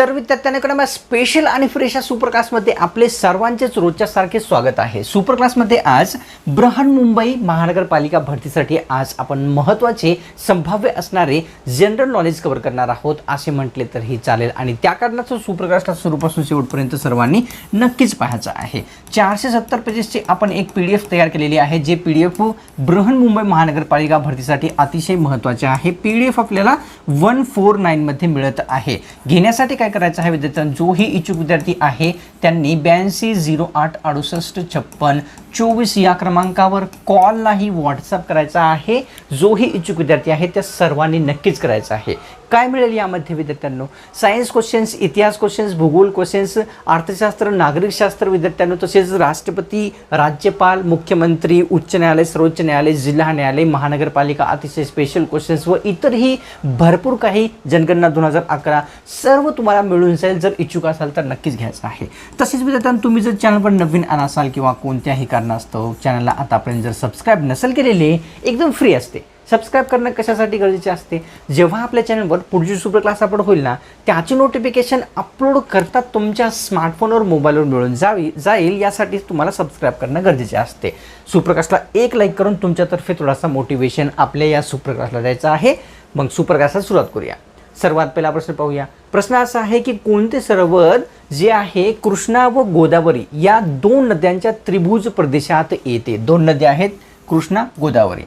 तर विद्यार्थ्यांकडे मग स्पेशल आणि फ्रेश या सुपर क्लासमध्ये आपले सर्वांचेच रोजच्या सारखे स्वागत आहे. सुपर क्लासमध्ये आज बृहन्मुंबई महानगरपालिका भरतीसाठी आज आपण महत्त्वाचे संभाव्य असणारे जनरल नॉलेज कव्हर करणार आहोत असे म्हटले तरीही चालेल. आणि त्या कारणाचं सुपर क्लासला सुरूपासून शेवटपर्यंत सर्वांनी नक्कीच पाहायचं आहे. चारशे सत्तर पेजेसची आपण एक पी डी एफ तयार केलेली आहे. J P D F Brihanmumbai महानगरपालिका भरतीसाठी अतिशय महत्त्वाचे आहे. पी डी एफ आपल्याला वन फोर नाईनमध्ये मिळत आहे. घेण्यासाठी काय करायचं आहे विद्यार्थ्यांना? जोही इच्छुक विद्यार्थी आहे त्यांनी ब्याऐंशी झिरो आठ अडुसष्ट छप्पन चोवीस या क्रमांकावर कॉललाही व्हॉट्सअप करायचा आहे. जोही इच्छुक विद्यार्थी आहे त्या सर्वांनी नक्कीच करायचं आहे. काय मिळेल यामध्ये विद्यार्थ्यांनो? सायन्स क्वेश्चन्स इतिहास क्वेश्चन्स भूगोल क्वेश्चन्स अर्थशास्त्र नागरिकशास्त्र विद्यार्थ्यांनो तसेच राष्ट्रपती राज्यपाल मुख्यमंत्री उच्च न्यायालय सर्वोच्च न्यायालय जिल्हा न्यायालय महानगरपालिका अतिशय स्पेशल क्वेश्चन्स व इतरही भरपूर काही जनगणना दोन हजार अकरा सर्व तुम्हाला मिळून जाईल. जर इच्छुक असाल तर नक्कीच घ्यायचं आहे. तसेच विद्यार्थ्यांनो तुम्ही जर चॅनलवर नवीन आला असाल किंवा कोणत्याही कारणास्तव चॅनलला आतापर्यंत जर सबस्क्राईब नसेल केलेली एकदम फ्री असते. सबस्क्राईब करणं कशासाठी गरजेचे असते? जेव्हा आपल्या चॅनलवर पुढची सुपर क्लास अपलोड होईल ना त्याची नोटिफिकेशन अपलोड करता तुमच्या स्मार्टफोनवर मोबाईलवर मिळून जावी जाईल यासाठी तुम्हाला सबस्क्राईब करणं गरजेचे असते. सुप्रकाशला एक लाईक करून तुमच्यातर्फे थोडासा मोटिवेशन आपल्या या सुप्रकाशला द्यायचं आहे. मग सुपर सुरुवात करूया. सर्वात पहिला प्रश्न पाहूया. प्रश्न असा आहे की कोणते सरोवर जे आहे कृष्णा व गोदावरी या दोन नद्यांच्या त्रिभुज प्रदेशात येते? दोन नद्या आहेत कृष्णा गोदावरी.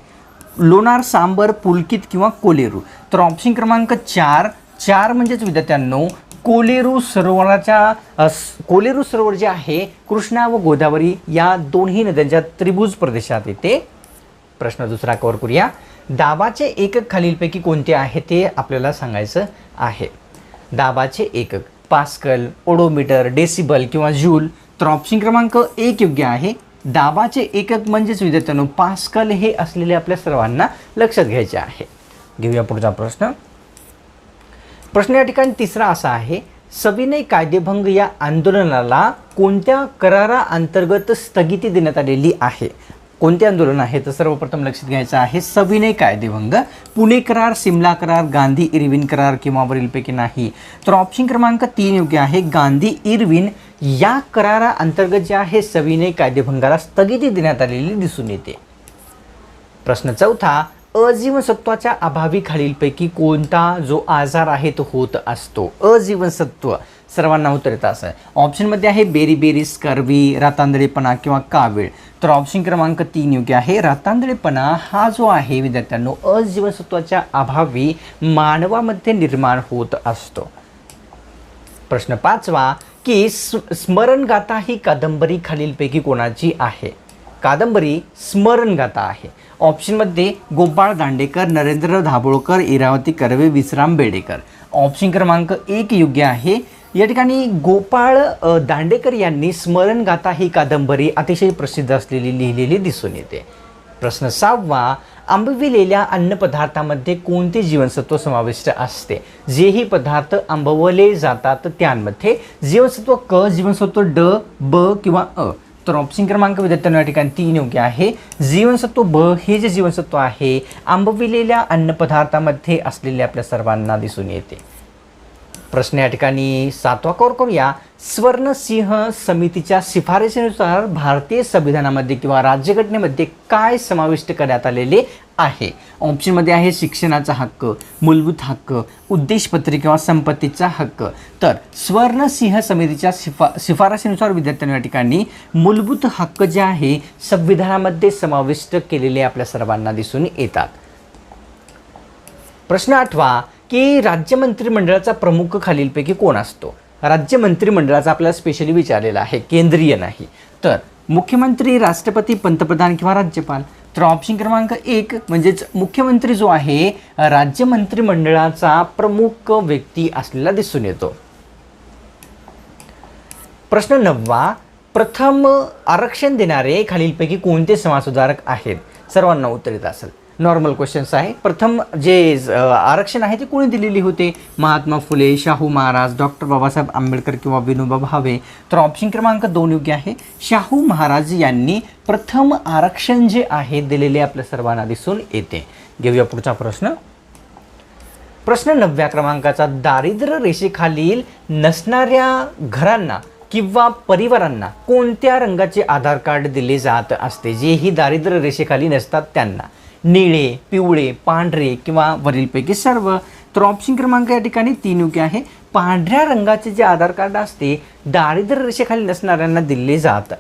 लोणार सांबर पुलकित किंवा कोलेरू. तर ऑप्शन क्रमांक चार चार म्हणजेच विद्यार्थ्यांनो कोलेरू सरोवराच्या कोलेरू सरोवर जे आहे कृष्णा व गोदावरी या दोन्ही नद्यांच्या त्रिभुज प्रदेशात येते. प्रश्न दुसरा कवर करूया. दाबाचे एकक खालीलपैकी कोणते आहे ते आपल्याला सांगायचं आहे. दाबाचे एकक पास्कल ओडोमीटर डेसिबल किंवा जूल तर ऑप्शन क्रमांक एक योग्य आहे. दाबाचे एकक म्हणजेच विद्यार्थ्यांनो पास्कल हे असलेले आपल्या सर्वांना लक्षात घ्यायचे आहे. घेऊया पुढचा प्रश्न. प्रश्न या ठिकाणी तिसरा असा आहे सविनय कायदेभंग या आंदोलनाला कोणत्या करारा अंतर्गत स्थगिती देण्यात आलेली आहे? कोणते आंदोलन आहे? तर सर्वप्रथम लक्षात घ्यायचं आहे सविनय कायदेभंग पुणे करार सिमला करार गांधी इरविन करार किंवा वरीलपैकी नाही. तर ऑप्शन क्रमांक तीन योग्य आहे गांधी इरविन या करारा अंतर्गत जे आहे सविनय कायदेभंगाला स्थगिती देण्यात आलेली दिसून येते. प्रश्न चौथा अजीवनसत्वाच्या अभावी खालीलपैकी कोणता जो आजार आहे तो होत असतो? अजीवनसत्व. सर्वांना उत्तर येतं असं. ऑप्शनमध्ये आहे बेरी बेरी स्कर्वी रातांदळेपणा किंवा कावीळ. तर ऑप्शन क्रमांक तीन योग्य आहे. रातांदळेपणा हा जो आहे विद्यार्थ्यांनो अजीवनसत्वाच्या अभावी मानवामध्ये निर्माण होत असतो. प्रश्न पाचवा की स्म- स्मरणगाथा ही कादंबरी खालीलपैकी कोणाची आहे? कादंबरी स्मरणगाथा आहे. ऑप्शनमध्ये गोपाळ दांडेकर नरेंद्र धाबोळकर इरावती कर्वे विश्राम बेडेकर. ऑप्शन क्रमांक एक योग्य आहे. या ठिकाणी गोपाळ दांडेकर यांनी स्मरणगाथा ही कादंबरी अतिशय प्रसिद्ध असलेली लिहिलेली दिसून येते. प्रश्न सहावा आंबविलेल्या अन्नपदार्थामध्ये कोणते जीवनसत्व समाविष्ट असते? जेही पदार्थ आंबवले जातात त्यांमध्ये जीवनसत्व क जीवनसत्व ड ब किंवा अ. तर ऑप्शन क्रमांक विद्यार्थ्यांना या ठिकाणी तीन योग्य आहे. जीवनसत्व ब हे जे जीवनसत्व आहे आंबविलेल्या अन्नपदार्थामध्ये असलेले आपल्या सर्वांना दिसून येते. प्रश्न या ठिकाणी सातवा कौर करूया. स्वर्णसिंह समितीच्या शिफारशीनुसार भारतीय संविधानामध्ये किंवा राज्यघटनेमध्ये काय समाविष्ट करण्यात आलेले आहे. ऑप्शनमध्ये आहे शिक्षणाचा हक्क मूलभूत हक्क उद्देशपत्र किंवा संपत्तीचा हक्क. तर स्वर्णसिंह समितीच्या शिफा शिफारशीनुसार विद्यार्थ्यांनी या ठिकाणी मूलभूत हक्क जे आहे संविधानामध्ये समाविष्ट केलेले आपल्या सर्वांना दिसून येतात. प्रश्न आठवा की राज्य मंत्रिमंडळाचा प्रमुख खालीलपैकी कोण असतो? राज्य मंत्रिमंडळाचा आपल्याला स्पेशली विचारलेला आहे केंद्रीय नाही. तर मुख्यमंत्री राष्ट्रपती पंतप्रधान किंवा राज्यपाल? तर ऑप्शन क्रमांक एक म्हणजेच मुख्यमंत्री जो आहे राज्य मंत्रिमंडळाचा प्रमुख व्यक्ती असलेला दिसून येतो. प्रश्न नववा प्रथम आरक्षण देणारे खालीलपैकी कोणते समाजसुधारक आहेत? सर्वांना उत्तर येत असेल. नॉर्मल क्वेश्चन्स आहे. प्रथम जे आरक्षण आहे ते कोणी दिलेली होते? महात्मा फुले शाहू महाराज डॉक्टर बाबासाहेब आंबेडकर किंवा विनोबा भावे. तर ऑप्शन क्रमांक दोन योग्य आहे. शाहू महाराज यांनी प्रथम आरक्षण जे आहे दिलेले आपल्या सर्वांना दिसून येते. घेऊया पुढचा प्रश्न. प्रश्न नवव्या क्रमांकाचा दारिद्र्य रेषेखालील नसणाऱ्या घरांना किंवा परिवारांना कोणत्या रंगाचे आधार कार्ड दिले जात असते? जेही दारिद्र्य रेषेखाली नसतात त्यांना. निळे पिवळे पांढरे किंवा वरीलपैकी सर्व. तर ऑप्शन क्रमांक या ठिकाणी तीन योग्य आहे. पांढऱ्या रंगाचे जे आधार कार्ड असते दारिद्र्य रेषेखाली नसणाऱ्यांना दिले जात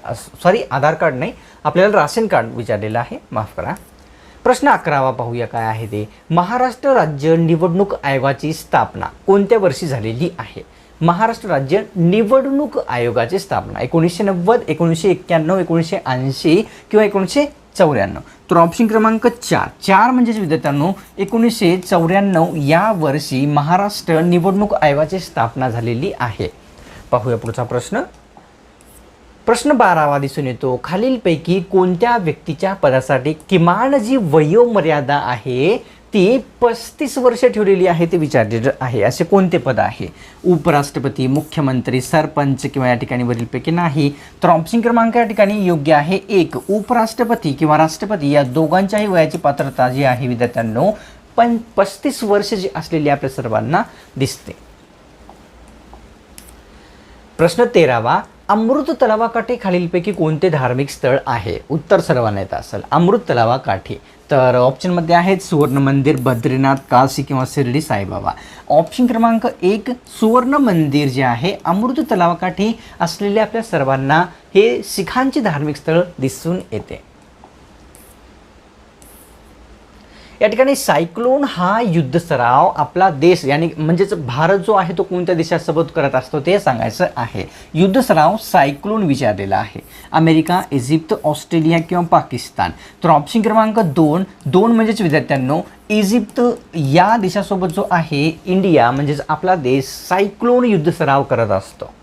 सॉरी आधार कार्ड नाही. आपल्याला राशन कार्ड विचारलेलं आहे. माफ करा. प्रश्न अकरावा पाहूया काय आहे ते. महाराष्ट्र राज्य निवडणूक आयोगाची स्थापना कोणत्या वर्षी झालेली आहे? महाराष्ट्र राज्य निवडणूक आयोगाची स्थापना एकोणीसशे नव्वद एकोणीसशे एक्क्याण्णव एकोणीसशे ऐंशी किंवा एकोणीसशे चौऱ्याण्णव. तर ऑप्शन क्रमांक चार. चार म्हणजेच विद्यार्थ्यांनो एकोणीसशे चौऱ्याण्णव या वर्षी महाराष्ट्र निवडणूक आयोगाची स्थापना झालेली आहे. पाहूया पुढचा प्रश्न. प्रश्न बारावा दिसून येतो. खालीलपैकी कोणत्या व्यक्तीच्या पदासाठी किमान जी वयोमर्यादा आहे ती पस्तीस वर्ष ठेवलेली आहे ते विचारलेलं आहे. असे कोणते पद आहे? उपराष्ट्रपती मुख्यमंत्री सरपंच किंवा या ठिकाणी वरीलपैकी नाही. तर ऑप्शन क्रमांक या ठिकाणी योग्य आहे. एक उपराष्ट्रपती किंवा राष्ट्रपती या दोघांच्याही वयाची पात्रता जी आहे विद्यार्थ्यांनो पण पस्तीस वर्ष जी असलेली आपल्या सर्वांना दिसते. प्रश्न तेरावा अमृत तलावाकाठी खालीलपैकी कोणते धार्मिक स्थळ आहे? उत्तर सर्वांना येत असेल अमृत तलावाकाठी. तर ऑप्शनमध्ये आहेत सुवर्ण मंदिर बद्रीनाथ काशी किंवा शिर्डी साईबाबा. ऑप्शन क्रमांक एक सुवर्ण मंदिर जे आहे अमृत तलावाकाठी असलेले आपल्या सर्वांना हे शिखांचे धार्मिक स्थळ दिसून येते. या ठिकाणी सायक्लोन हा युद्ध सराव आपला देश याने म्हणजेच भारत जो आहे तो कोणत्या देशासोबत करत असतो ते सांगायचं आहे. युद्ध सराव सायक्लोन विचारलेला आहे. अमेरिका इजिप्त ऑस्ट्रेलिया किंवा पाकिस्तान. तर ऑप्शन क्रमांक दोन दोन म्हणजेच विद्यार्थ्यांनो इजिप्त या देशासोबत जो आहे इंडिया म्हणजेच आपला देश सायक्लोन युद्ध सराव करत असतो.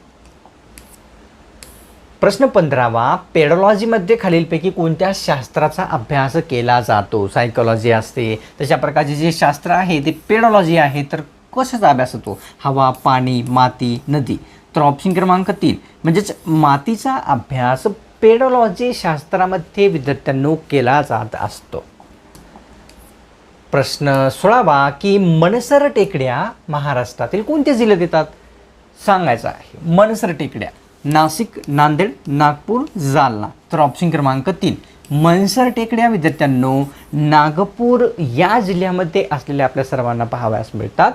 प्रश्न पंधरावा पेडॉलॉजीमध्ये खालीलपैकी कोणत्या शास्त्राचा अभ्यास केला जातो? सायकोलॉजी असते तशा प्रकारचे जे शास्त्र आहे ते पेडॉलॉजी आहे तर कशाचा अभ्यास होतो? हवा पाणी माती नदी. तर ऑप्शन क्रमांक तीन म्हणजेच मातीचा अभ्यास पेडॉलॉजी शास्त्रामध्ये विद्यार्थ्यांनो केला जात असतो. प्रश्न सोळावा की मनसर टेकड्या महाराष्ट्रातील कोणते जिल्ह्यात येतात सांगायचं आहे मनसर टेकड्या. नाशिक नांदेड नागपूर जालना. तर ऑप्शन क्रमांक तीन. मनसर टेकड्या विद्यार्थ्यांनो नागपूर या जिल्ह्यामध्ये असलेल्या आपल्या सर्वांना पाहावयास मिळतात.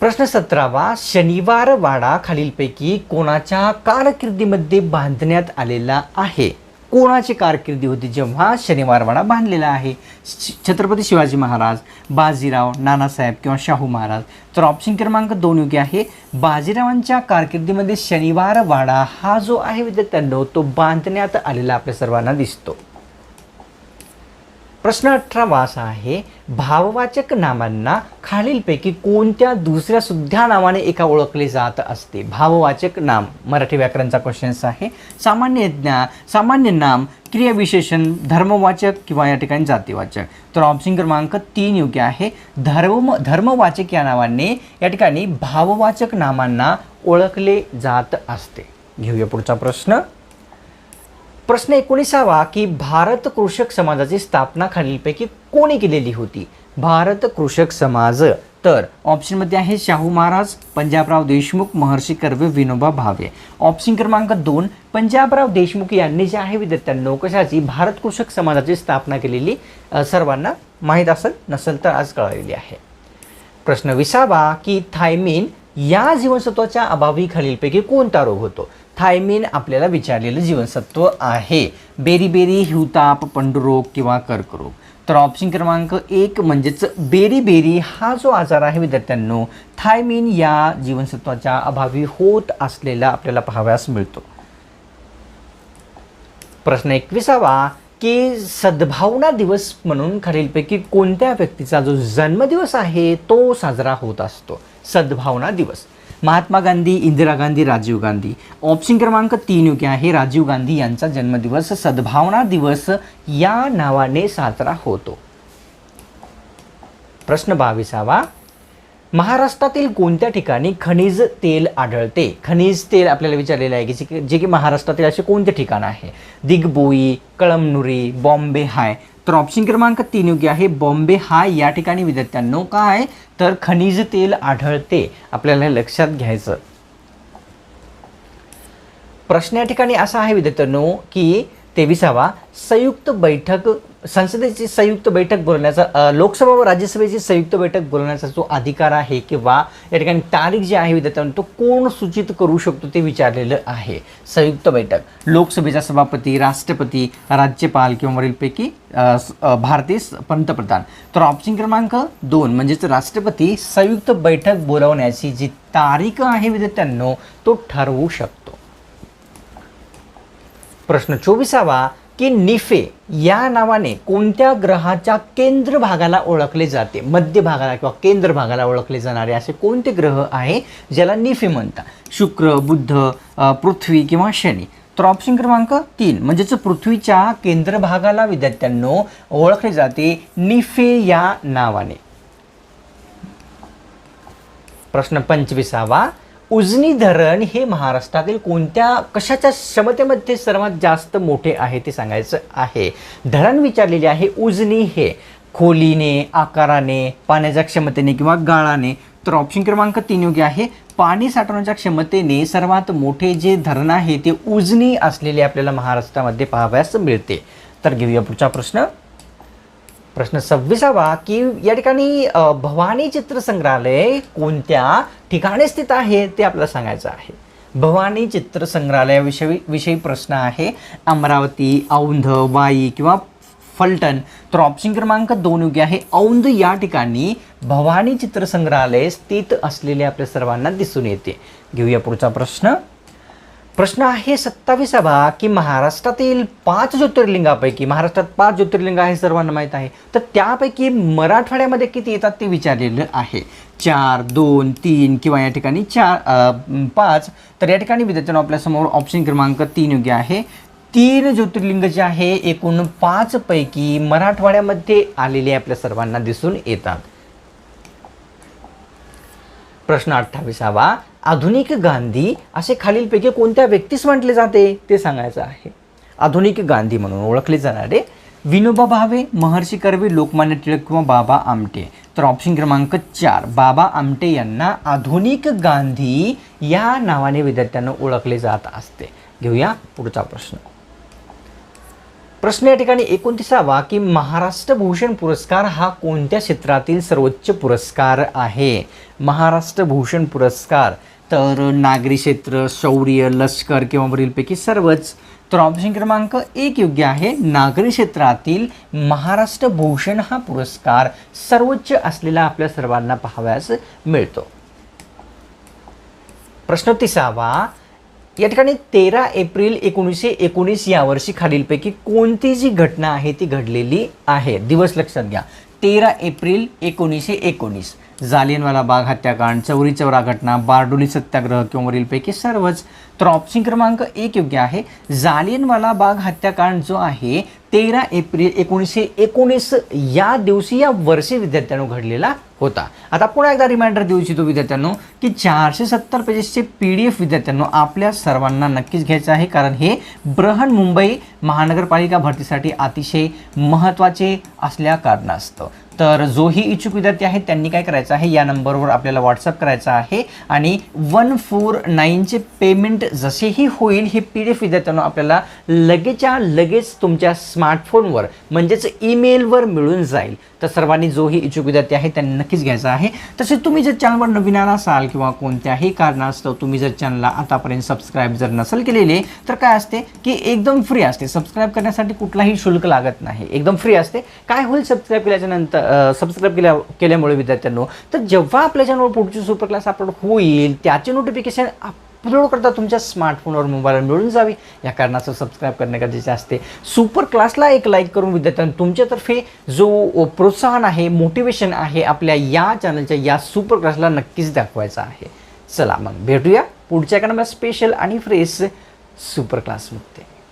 प्रश्न सतरावा शनिवार वाडा खालीलपैकी कोणाच्या कारकिर्दीमध्ये बांधण्यात आलेला आहे? कोणाची कारकिर्दी होती जेव्हा शनिवारवाडा बांधलेला आहे? श- छत्रपती शिवाजी महाराज बाजीराव नानासाहेब किंवा शाहू महाराज. तर ऑप्शन क्रमांक दोन योग्य आहे. बाजीरावांच्या कारकिर्दीमध्ये शनिवारवाडा हा जो आहे विद्यार्थ्यांनो तो बांधण्यात आलेला आपल्या सर्वांना दिसतो. प्रश्न अठरावा असा आहे भाववाचक नामांना खालीलपैकी कोणत्या दुसऱ्या सुद्धा नावाने एका ओळखले जात असते? भाववाचक नाम. मराठी व्याकरणचा क्वेश्चन्स आहे. सामान्य ज्ञा सामान्य नाम क्रियाविशेषण धर्मवाचक किंवा या ठिकाणी जातीवाचक. तर ऑप्शन क्रमांक तीन योग्य आहे. धर्म धर्मवाचक या नावाने या ठिकाणी भाववाचक नामांना ओळखले जात असते. घेऊया पुढचा प्रश्न. प्रश्न एकोणीसावा की भारत कृषक समाजाची स्थापना खालीलपैकी कोणी केलेली होती? भारत कृषक समाज. तर ऑप्शनमध्ये आहे शाहू महाराज पंजाबराव देशमुख महर्षी कर्वे विनोबा भावे. ऑप्शन क्रमांक दोन पंजाबराव देशमुख यांनी जे आहे विद्यार्थ्यांनो कशाची? भारत कृषक समाजाची स्थापना केलेली सर्वांना माहीत असेल नसेल तर आज कळलेली आहे. प्रश्न विसावा की थायमिन या जीवनसत्वाच्या अभावी खालीलपैकी कोणता रोग होतो? थायमिन आपल्याला विचारलेलं जीवनसत्व आहे. बेरीबेरी हिवताप पंडुरोग किंवा कर्करोग. तर ऑप्शन क्रमांक एक म्हणजेच बेरीबेरी हा जो आजार आहे विद्यार्थ्यांनो थायमिन या जीवनसत्वाच्या अभावी होत असलेला आपल्याला पाहाव्यास मिळतो. प्रश्न एकविसावा की सद्भावना दिवस म्हणून खालीलपैकी कोणत्या व्यक्तीचा जो जन्मदिवस आहे तो साजरा होत असतो? सद्भावना दिवस. महात्मा गांधी इंदिरा गांधी राजीव गांधी. ऑप्शन क्रमांक तीन योग्य आहे. राजीव गांधी यांचा जन्मदिवस सद्भावना दिवस या नावाने साजरा होतो. प्रश्न बावीसावा. महाराष्ट्रातील कोणत्या ठिकाणी खनिज तेल आढळते? खनिज तेल आपल्याला विचारलेलं आहे की जे की- जे की महाराष्ट्रातील असे कोणते ठिकाण आहे? दिग्बोई कळमनुरी बॉम्बे हाय. तर ऑप्शन क्रमांक तीन योग्य आहे. बॉम्बे हाय या ठिकाणी विद्यार्थ्यांनो काय तर खनिज तेल आढळते. आपल्याला लक्षात घ्यायचं. प्रश्न या ठिकाणी असा आहे विद्यार्थ्यांनो की तेविसावा संयुक्त बैठक संसदेची संयुक्त बैठक बोलण्याचा लोकसभा व राज्यसभेची संयुक्त बैठक बोलण्याचा जो अधिकार आहे किंवा या ठिकाणी तारीख जी आहे विद्यार्थ्यांना तो कोण सूचित करू शकतो ते विचारलेलं आहे. संयुक्त बैठक. लोकसभेचा सभापती राष्ट्रपती राज्यपाल किंवा वरीलपैकी भारतीय पंतप्रधान. तर ऑप्शन क्रमांक दोन म्हणजेच राष्ट्रपती संयुक्त बैठक बोलवण्याची जी तारीख आहे विद्यार्थ्यांनो तो ठरवू शकतो. प्रश्न चोवीसावा की निफे या नावाने कोणत्या ग्रहाच्या केंद्र भागाला ओळखले जाते? मध्य भागाला किंवा केंद्र भागाला ओळखले जाणारे असे कोणते ग्रह आहे ज्याला निफे म्हणतात? शुक्र बुद्ध पृथ्वी किंवा शनी. तर ऑप्शन क्रमांक तीन म्हणजेच पृथ्वीच्या केंद्र भागाला विद्यार्थ्यांनो ओळखले जाते निफे या नावाने. प्रश्न पंचवीसावा. उजनी धरण हे महाराष्ट्रातील कोणत्या कशाच्या क्षमतेमध्ये सर्वात जास्त मोठे आहे ते सांगायचं आहे. धरण विचारलेले आहे उजनी हे खोलीने आकाराने पाण्याच्या क्षमतेने किंवा गाळाने. तर ऑप्शन क्रमांक तीन योग्य आहे. पाणी साठवण्याच्या क्षमतेने सर्वात मोठे जे धरण आहे ते उजनी असलेले आपल्याला महाराष्ट्रामध्ये पाहावयास मिळते. तर घेऊया पुढचा प्रश्न. प्रश्न सव्वीसावा की या ठिकाणी भवानी चित्रसंग्रहालय कोणत्या ठिकाणी स्थित आहे ते आपल्याला सांगायचं आहे. भवानी चित्रसंग्रहालयाविषयी विषयी प्रश्न आहे. अमरावती औंध वाई किंवा फलटण तर ऑप्शन क्रमांक दोन योग्य आहे. औंध या ठिकाणी भवानी चित्रसंग्रहालय स्थित असलेले आपल्या सर्वांना दिसून येते. घेऊया पुढचा प्रश्न. प्रश्न आहे सत्तावीसावा की महाराष्ट्रातील पाच ज्योतिर्लिंगापैकी महाराष्ट्रात पाच ज्योतिर्लिंग आहे सर्वांना माहीत आहे. तर त्यापैकी मराठवाड्यामध्ये किती येतात ते विचारलेलं आहे. चार दोन तीन किंवा या ठिकाणी चार पाच. तर या ठिकाणी विद्यार्थ्यांना आपल्यासमोर ऑप्शन क्रमांक तीन योग्य आहे. तीन ज्योतिर्लिंग जे आहे एकूण पाचपैकी मराठवाड्यामध्ये आलेले आपल्या सर्वांना दिसून येतात. प्रश्न अठ्ठावीसावा आधुनिक गांधी असे खालीलपैकी कोणत्या व्यक्तीस म्हटले जाते? ते सांगायचं आहे. आधुनिक गांधी म्हणून ओळखले जाणारे विनोबा भावे महर्षी कर्वे लोकमान्य टिळक किंवा बाबा आमटे. तर ऑप्शन क्रमांक चार बाबा आमटे यांना आधुनिक गांधी या नावाने विद्यार्थ्यांना ओळखले जात असते. घेऊया पुढचा प्रश्न. प्रश्न या ठिकाणी एकोणतीसावा की महाराष्ट्र भूषण पुरस्कार हा कोणत्या क्षेत्रातील सर्वोच्च पुरस्कार आहे? महाराष्ट्र भूषण पुरस्कार तर नागरी क्षेत्र शौर्य लष्कर किंवा वरीलपैकी सर्वच. तर ऑप्शन क्रमांक एक योग्य आहे. नागरी क्षेत्रातील महाराष्ट्र भूषण हा पुरस्कार सर्वोच्च असलेला आपल्या सर्वांना पाहावयास मिळतो. प्रश्न तिसावा या ठिकाणी तेरा एप्रिल एकोणीसशे एकोणीस यावर्षी खालीलपैकी कोणती जी घटना आहे ती घडलेली आहे? दिवस लक्षात घ्या. तेरा एप्रिल एकोणीसशे एकोणीस. जालियनवाला बाग हत्याकांड चौरी चौरा घटना बारडोली सत्याग्रह किंवा वरीलपैकी सर्वच. तर ऑप्शन क्रमांक एक योग्य आहे. जालियनवाला बाग हत्याकांड जो आहे तेरा एप्रिल एकोणीसशे एकोणीस या दिवशी या वर्षी विद्यार्थ्यांनो घडलेला होता. आता पुन्हा एकदा रिमाइंडर देऊ इच्छितो विद्यार्थ्यांनो की चारशे सत्तर पेजेसचे पी डी एफ विद्यार्थ्यांनो आपल्या सर्वांना नक्कीच घ्यायचं आहे. कारण हे बृहन मुंबई महानगरपालिका भरतीसाठी अतिशय महत्त्वाचे असल्या कारणास्तव. तर जोही इच्छुक विद्यार्थी आहेत त्यांनी काय करायचं आहे? या नंबरवर आपल्याला व्हॉट्सअप करायचं आहे आणि वन फोर नाईनचे पेमेंट जसेही होईल हे पी डी एफ विद्यार्थ्यांना आपल्याला लगेचच्या लगेच तुमच्या स्मार्टफोनवर म्हणजेच ईमेलवर मिळून जाईल. तर सर्वांनी जोही इच्छुक विद्यार्थी आहे त्यांनी नक्कीच घ्यायचा आहे. तसेच तुम्ही जर चॅनलवर नवीन आला असाल किंवा कोणत्याही कारणास्तव तुम्ही जर चॅनलला आतापर्यंत सबस्क्राईब जर नसेल केलेले तर काय असते की एकदम फ्री असते. सबस्क्राईब करण्यासाठी कुठलाही शुल्क लागत नाही. एकदम फ्री असते. काय होईल सबस्क्राईब केल्याच्यानंतर सबस्क्राईब केल्या केल्यामुळे विद्यार्थ्यांनो तर जेव्हा आपल्या चॅनलवर पुढची सुपर क्लास अपलोड होईल त्याचे नोटिफिकेशन अपलोड करता तुमच्या स्मार्टफोनवर मोबाईलवर मिळून जावी. या कारणाचं सबस्क्राईब करणे गरजेचे असते. सुपर क्लासला एक लाईक करून विद्यार्थ्यांना तुमच्यातर्फे जो प्रोत्साहन आहे मोटिवेशन आहे आपल्या या चॅनलच्या या सुपर क्लासला नक्कीच दाखवायचा आहे. चला मग भेटूया पुढच्या एका स्पेशल आणि फ्रेश सुपर क्लासमध्ये